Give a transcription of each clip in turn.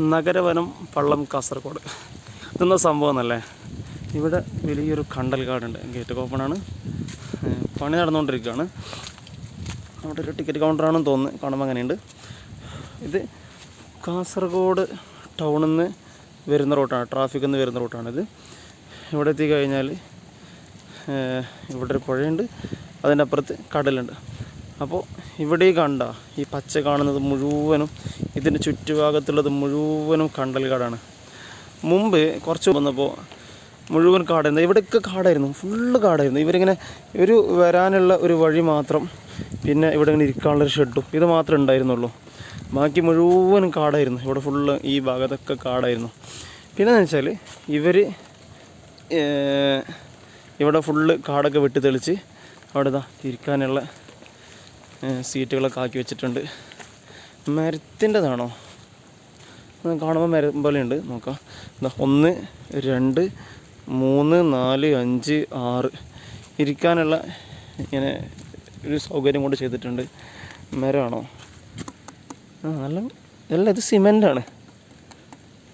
നഗരവനം പള്ളം കാസർഗോഡ്. ഇതെന്ന സംഭവം എന്നല്ലേ ഇവിടെ വലിയൊരു കണ്ടൽ കാടുണ്ട് ഗേറ്റ് ഓപ്പൺ ആണ്. പണി നടന്നുകൊണ്ടിരിക്കുകയാണ്. അവിടെ ഒരു ടിക്കറ്റ് കൗണ്ടറാണെന്ന് തോന്നുന്നു. കാണുമ്പോൾ അങ്ങനെയുണ്ട്. ഇത് കാസർഗോഡ് ടൗണിൽ നിന്ന് വരുന്ന റൂട്ടാണ്. ട്രാഫിക്കിൽ നിന്ന് വരുന്ന റൂട്ടാണിത് ഇവിടെ എത്തിക്കഴിഞ്ഞാൽ ഇവിടെ ഒരു പുഴയുണ്ട്. അതിന്റെ അപ്പുറത്ത് കടലുണ്ട്. അപ്പോൾ ഇവിടെ കണ്ട ഈ പച്ച കാണുന്നത് മുഴുവനും ഇതിന്റെ ചുറ്റുഭാഗത്തുള്ളത് മുഴുവനും കണ്ടൽ കാടാണ് മുമ്പ് കുറച്ച് വന്നപ്പോൾ മുഴുവൻ കാടായിരുന്നു. ഇവിടെയൊക്കെ കാടായിരുന്നു. ഫുള്ള് കാടായിരുന്നു. ഇവരിങ്ങനെ ഒരു വരാനുള്ള ഒരു വഴി മാത്രം പിന്നെ ഇവിടെ ഇങ്ങനെ ഇരിക്കാനുള്ളൊരു ഷെഡും ഇത് മാത്രമേ ഉണ്ടായിരുന്നുള്ളൂ. ബാക്കി മുഴുവനും കാടായിരുന്നു. ഇവിടെ ഫുള്ള് ഈ ഭാഗത്തൊക്കെ കാടായിരുന്നു. പിന്നെ എന്ന് വെച്ചാൽ ഇവർ ഇവിടെ ഫുള്ള് കാടൊക്കെ വെട്ടി തെളിച്ച് അവിടെ ഇതാ ഇരിക്കാനുള്ള സീറ്റുകളൊക്കെ ആക്കി വെച്ചിട്ടുണ്ട്. മരത്തിന്റെതാണോ? കാണുമ്പോൾ മരം പോലെ ഉണ്ട് നോക്കാം ഒന്ന് രണ്ട് മൂന്ന് നാല് അഞ്ച് ആറ്. ഇരിക്കാനുള്ള ഇങ്ങനെ ഒരു സൗകര്യം കൊണ്ട് ചെയ്തിട്ടുണ്ട്. മരമാണോ? ആ നല്ല അല്ല ഇത് സിമെന്റാണ്.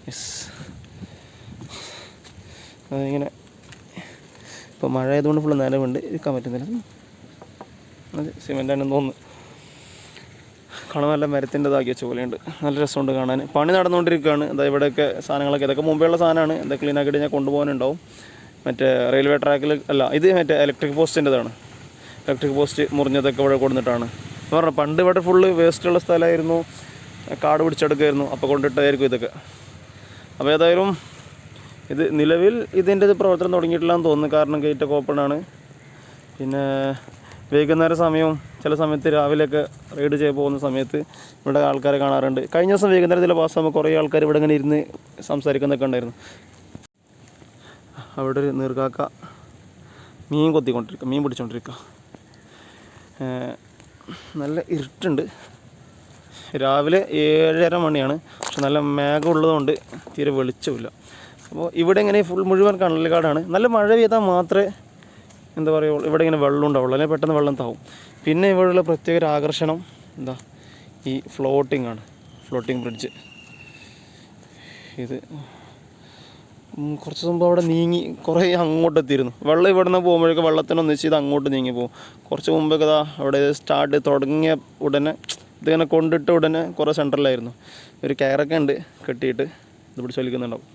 യെസ്. അതിങ്ങനെ ഇപ്പോൾ മഴ ആയതുകൊണ്ട് ഫുള്ള് നനവുണ്ട്. ഇരിക്കാൻ പറ്റുന്നില്ല. അത് സിമെന്റാണെന്ന് തോന്നുന്നു. കാണാൻ നല്ല മരത്തിന്റെതാക്കി വെച്ച പോലെയുണ്ട്. നല്ല രസമുണ്ട് കാണാൻ. പണി നടന്നുകൊണ്ടിരിക്കുകയാണ്. എന്താ ഇവിടെയൊക്കെ സാധനങ്ങളൊക്കെ. ഇതൊക്കെ മുമ്പേ ഉള്ള സാധനമാണ്. എന്താ ക്ലീൻ ആക്കിയിട്ട് ഞാൻ കൊണ്ടുപോകാനുണ്ടാവും. മറ്റേ റെയിൽവേ ട്രാക്കിൽ അല്ല ഇത് മറ്റേ ഇലക്ട്രിക് പോസ്റ്റിന്റെതാണ് ഇലക്ട്രിക് പോസ്റ്റ് മുറിഞ്ഞതൊക്കെ ഇവിടെ കൊടുത്തിട്ടാണ്. പറഞ്ഞു പണ്ട് ഇവിടെ ഫുള്ള് വേസ്റ്റുള്ള സ്ഥലമായിരുന്നു. കാട് പിടിച്ചെടുക്കുമായിരുന്നു അപ്പോൾ കൊണ്ടിട്ടായിരിക്കും ഇതൊക്കെ. അപ്പോൾ ഏതായാലും ഇത് നിലവിൽ ഇതിന്റെ പ്രവർത്തനം തുടങ്ങിയിട്ടില്ലാന്ന് തോന്നുന്നു. കാരണം ഗേറ്റൊക്കെ ഓപ്പൺ ആണ്. പിന്നെ വൈകുന്നേര സമയവും ചില സമയത്ത് രാവിലെയൊക്കെ റൈഡ് ചെയ്യാൻ പോകുന്ന സമയത്ത് ഇവിടെ ആൾക്കാരെ കാണാറുണ്ട്. കഴിഞ്ഞ ദിവസം വൈകുന്നേരം ചില പാസ് ആകുമ്പോൾ കുറേ ആൾക്കാർ ഇവിടെ ഇങ്ങനെ ഇരുന്ന് സംസാരിക്കുന്നൊക്കെ ഉണ്ടായിരുന്നു. അവിടെ ഒരു നീർക്കാക്ക മീൻ കൊത്തിക്കൊണ്ടിരിക്കുക മീൻ പിടിച്ചുകൊണ്ടിരിക്കുക നല്ല ഇരുട്ടുണ്ട്. രാവിലെ ഏഴര മണിയാണ്. പക്ഷെ നല്ല മേഘം ഉള്ളതുകൊണ്ട് തീരെ വെളിച്ചമില്ല. അപ്പോൾ ഇവിടെ ഇങ്ങനെ ഫുൾ മുഴുവൻ കണലുകാടാണ് നല്ല മഴ പെയ്താൽ മാത്രമേ എന്താ പറയുക ഇവിടെ ഇങ്ങനെ വെള്ളം ഉണ്ടാവുള്ളൂ. അല്ലെങ്കിൽ പെട്ടെന്ന് വെള്ളം താവും. പിന്നെ ഇവിടെയുള്ള പ്രത്യേക ഒരു ആകർഷണം എന്താ? ഈ ഫ്ലോട്ടിംഗ് ആണ്. ഫ്ലോട്ടിംഗ് ബ്രിഡ്ജ് ഇത് കുറച്ച് മുമ്പ് അവിടെ നീങ്ങി കുറേ അങ്ങോട്ട് എത്തിയിരുന്നു. വെള്ളം ഇവിടെ നിന്ന് പോകുമ്പോഴേക്കും വെള്ളത്തിനൊന്നിച്ച് ഇത് അങ്ങോട്ട് നീങ്ങി പോകും. കുറച്ച് മുമ്പൊക്കെ ഇതാ അവിടെ സ്റ്റാർട്ട് തുടങ്ങിയ ഉടനെ ഇതിങ്ങനെ കൊണ്ടിട്ട് ഉടനെ കുറേ സെന്ററിലായിരുന്നു ഒരു കയറൊക്കെ ഉണ്ട് കെട്ടിയിട്ട് ഇത് പിടിച്ച് വലിക്കുന്നുണ്ടാവും.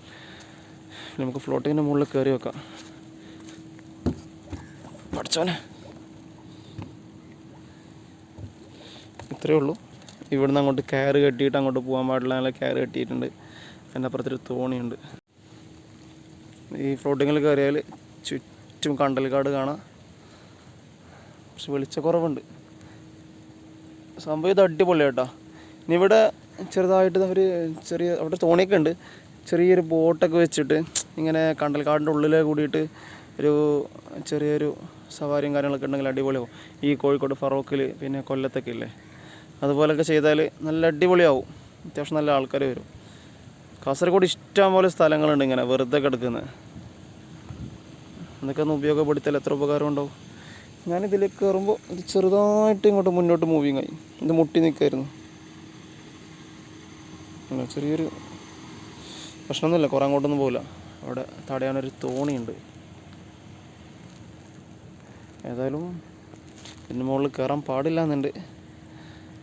നമുക്ക് ഫ്ലോട്ടിങ്ങിന്റെ മുകളിൽ കയറി വെക്കാം. പഠിച്ചോനെ ഇത്രയേ ഉള്ളൂ. ഇവിടുന്ന് അങ്ങോട്ട് കയറ് കെട്ടിയിട്ട് അങ്ങോട്ട് പോകാൻ പാടില്ല നല്ല കയറ് കെട്ടിയിട്ടുണ്ട്. അതിന്റെ അപ്പുറത്തൊരു തോണിയുണ്ട്. ഈ ഫ്ലോട്ടിങ്ങിൽ കയറിയാൽ ചുറ്റും കണ്ടൽക്കാട് കാണാം. പക്ഷെ വെളിച്ചക്കുറവുണ്ട്. സംഭവം ഇത് അടിപൊളി കേട്ടോ. ഇനി ഇവിടെ ചെറുതായിട്ട് ഒരു ചെറിയ അവിടെ തോണിയൊക്കെ ഉണ്ട്. ചെറിയൊരു ബോട്ടൊക്കെ വെച്ചിട്ട് ഇങ്ങനെ കണ്ടൽക്കാടിന്റെ ഉള്ളിൽ കൂടിയിട്ട് ഒരു ചെറിയൊരു സവാരിയും കാര്യങ്ങളൊക്കെ ഉണ്ടെങ്കിൽ അടിപൊളിയാവും. ഈ കോഴിക്കോട് ഫറോക്കിൽ പിന്നെ കൊല്ലത്തൊക്കെ ഇല്ലേ? അതുപോലൊക്കെ ചെയ്താൽ നല്ല അടിപൊളിയാവും. അത്യാവശ്യം നല്ല ആൾക്കാർ വരും. കാസർഗോഡ് ഇഷ്ടം പോലെ സ്ഥലങ്ങളുണ്ട് ഇങ്ങനെ വെറുതെ കിടക്കുന്നത് എന്നൊക്കെ ഒന്ന് ഉപയോഗപ്പെടുത്തിയാൽ എത്ര ഉപകാരം ഉണ്ടാവും? ഞാനിതിലേക്ക് കയറുമ്പോൾ ഇത് ചെറുതായിട്ട് ഇങ്ങോട്ട് മുന്നോട്ട് മൂവിങ് ആയി. ഇത് മുട്ടി നിൽക്കായിരുന്നു ചെറിയൊരു പ്രശ്നമൊന്നുമില്ല. കുറേ അങ്ങോട്ടൊന്നും പോകില്ല അവിടെ തടയാനൊരു തോണിയുണ്ട്. ഏതായാലും ഇതിന്റെ മുകളിൽ കയറാൻ പാടില്ല എന്നുണ്ട്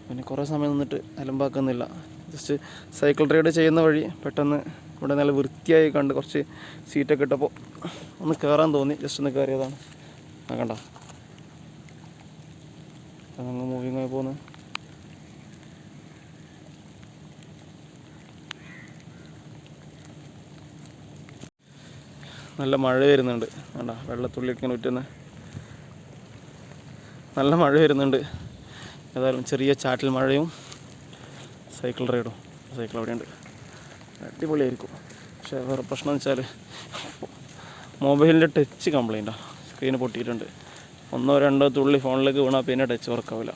പിന്നെ കുറേ സമയം നിന്നിട്ട് അലമ്പാക്കുന്നില്ല. ജസ്റ്റ് സൈക്കിൾ റൈഡ് ചെയ്യുന്ന വഴി പെട്ടെന്ന് ഇവിടെ നല്ല വൃത്തിയായി കണ്ട് കുറച്ച് സീറ്റൊക്കെ ഇട്ടപ്പോൾ ഒന്ന് കയറാൻ തോന്നി. ജസ്റ്റ് ഒന്ന് കയറിയതാണ്. ആ കണ്ട? മൂവിങ് ആയി പോകുന്നു നല്ല മഴ വരുന്നുണ്ട്. വേണ്ട വെള്ളത്തുള്ളിയൊക്കെ ഇങ്ങനെ ഉറ്റുന്ന നല്ല മഴ വരുന്നുണ്ട്. ഏതായാലും ചെറിയ ചാറ്റൽ മഴയും സൈക്കിൾ റൈഡും സൈക്കിൾ അവിടെയുണ്ട്. അടിപൊളിയായിരിക്കും. പക്ഷേ വേറെ പ്രശ്നം വെച്ചാൽ മൊബൈലിന്റെ ടച്ച് കംപ്ലൈന്റാണ് സ്ക്രീന് പൊട്ടിയിട്ടുണ്ട്. ഒന്നോ രണ്ടോ തുള്ളി ഫോണിലേക്ക് വീണാൽ പിന്നെ ടച്ച് വർക്കാവില്ല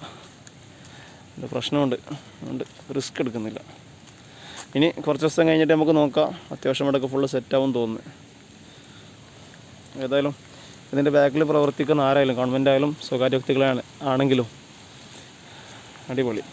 എന്റെ പ്രശ്നമുണ്ട്. അതുകൊണ്ട് റിസ്ക് എടുക്കുന്നില്ല. ഇനി കുറച്ച് ദിവസം കഴിഞ്ഞിട്ട് നമുക്ക് നോക്കാം. അത്യാവശ്യം ഇവിടെയൊക്കെ ഫുള്ള് സെറ്റാവും തോന്നുന്നു. ഏതായാലും ഇതിന്റെ ബാക്കിൽ പ്രവർത്തിക്കുന്ന ആരായാലും ഗവൺമെന്റ് ആയാലും സ്വകാര്യ വ്യക്തികളാണ് ആണെങ്കിലും അടിപൊളി.